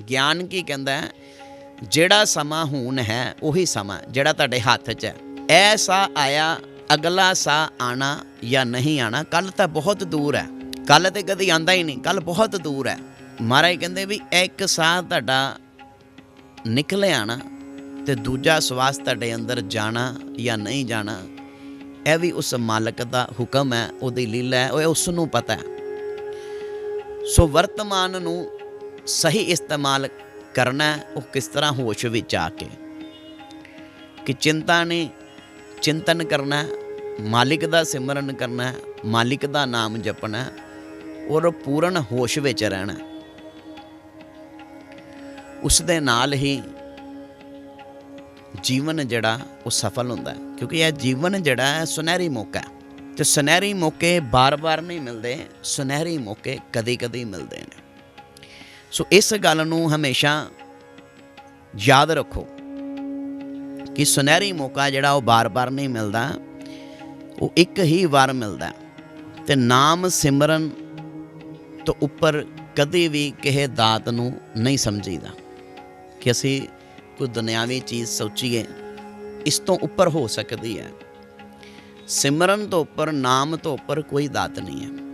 ਗਿਆਨ ਕੀ ਕਹਿੰਦਾ ਜਿਹੜਾ ਸਮਾਂ ਹੁਣ ਹੈ, ਉਹੀ ਸਮਾਂ ਜਿਹੜਾ ਤੁਹਾਡੇ ਹੱਥ 'ਚ ਹੈ। ਇਹ ਸਾਹ ਆਇਆ, ਅਗਲਾ ਸਾਹ ਆਣਾ ਜਾਂ ਨਹੀਂ ਆਣਾ ਕੱਲ ਤਾਂ ਬਹੁਤ ਦੂਰ ਹੈ। ਕੱਲ ਤੇ ਕਦੀ ਆਂਦਾ ਹੀ ਨਹੀਂ ਕੱਲ ਬਹੁਤ ਦੂਰ ਹੈ। ਮਹਾਰਾਜ ਕਹਿੰਦੇ ਵੀ ਇੱਕ ਸਾਹ ਤੁਹਾਡਾ ਨਿਕਲ ਆਣਾ ਤੇ ਦੂਜਾ ਸਵਾਸ ਤੁਹਾਡੇ ਅੰਦਰ ਜਾਣਾ ਜਾਂ ਨਹੀਂ ਜਾਣਾ ਇਹ ਵੀ ਉਸ ਮਾਲਕ ਦਾ ਹੁਕਮ ਹੈ, ਉਹਦੀ ਲੀਲਾ ਹੈ, ਉਹ ਉਸ ਨੂੰ ਪਤਾ ਹੈ। ਸੋ ਵਰਤਮਾਨ ਨੂੰ ਸਹੀ ਇਸਤੇਮਾਲ ਕਰਨਾ ਉਹ ਕਿਸ ਤਰ੍ਹਾਂ ਹੋਸ਼ ਵਿੱਚ ਆ ਕੇ? ਕਿ ਚਿੰਤਾ ਨੇ ਚਿੰਤਨ ਕਰਨਾ ਮਾਲਿਕ ਦਾ ਸਿਮਰਨ ਕਰਨਾ ਮਾਲਿਕ ਦਾ ਨਾਮ ਜਪਣਾ ਔਰ ਪੂਰਨ ਹੋਸ਼ ਵਿੱਚ ਰਹਿਣਾ ਉਸ ਦੇ ਨਾਲ ਹੀ ਜੀਵਨ ਜਿਹੜਾ, ਉਹ ਸਫਲ ਹੁੰਦਾ ਕਿਉਂਕਿ ਇਹ ਜੀਵਨ ਜਿਹੜਾ ਹੈ, ਸੁਨਹਿਰੀ ਮੌਕਾ ਹੈ। ਤੇ ਸੁਨਹਿਰੀ ਮੌਕੇ ਬਾਰ-ਬਾਰ ਨਹੀਂ ਮਿਲਦੇ, ਸੁਨਹਿਰੀ ਮੌਕੇ ਕਦੇ ਕਦੇ ਮਿਲਦੇ ਨੇ। ਸੋ ਇਸ ਗੱਲ ਨੂੰ ਹਮੇਸ਼ਾ ਯਾਦ ਰੱਖੋ ਕਿ ਸੁਨਹਿਰੀ ਮੌਕਾ ਜਿਹੜਾ ਉਹ ਬਾਰ-ਬਾਰ ਨਹੀਂ ਮਿਲਦਾ, ਉਹ ਇੱਕ ਹੀ ਵਾਰ ਮਿਲਦਾ ਹੈ। ਤੇ ਨਾਮ ਸਿਮਰਨ ਤੋਂ ਉੱਪਰ ਕਦੇ ਵੀ ਕਿਸੇ ਦਾਤ ਨੂੰ ਨਹੀਂ ਸਮਝੀਦਾ ਕਿ ਅਸੀਂ ਕੋਈ ਦੁਨਿਆਵੀ ਚੀਜ਼ ਸੋਚੀਏ, ਇਸ ਤੋਂ ਉੱਪਰ ਹੋ ਸਕਦੀ ਹੈ ਸਿਮਰਨ ਤੋਂ ਉੱਪਰ, ਨਾਮ ਤੋਂ ਉੱਪਰ ਕੋਈ ਦਾਤ ਨਹੀਂ ਹੈ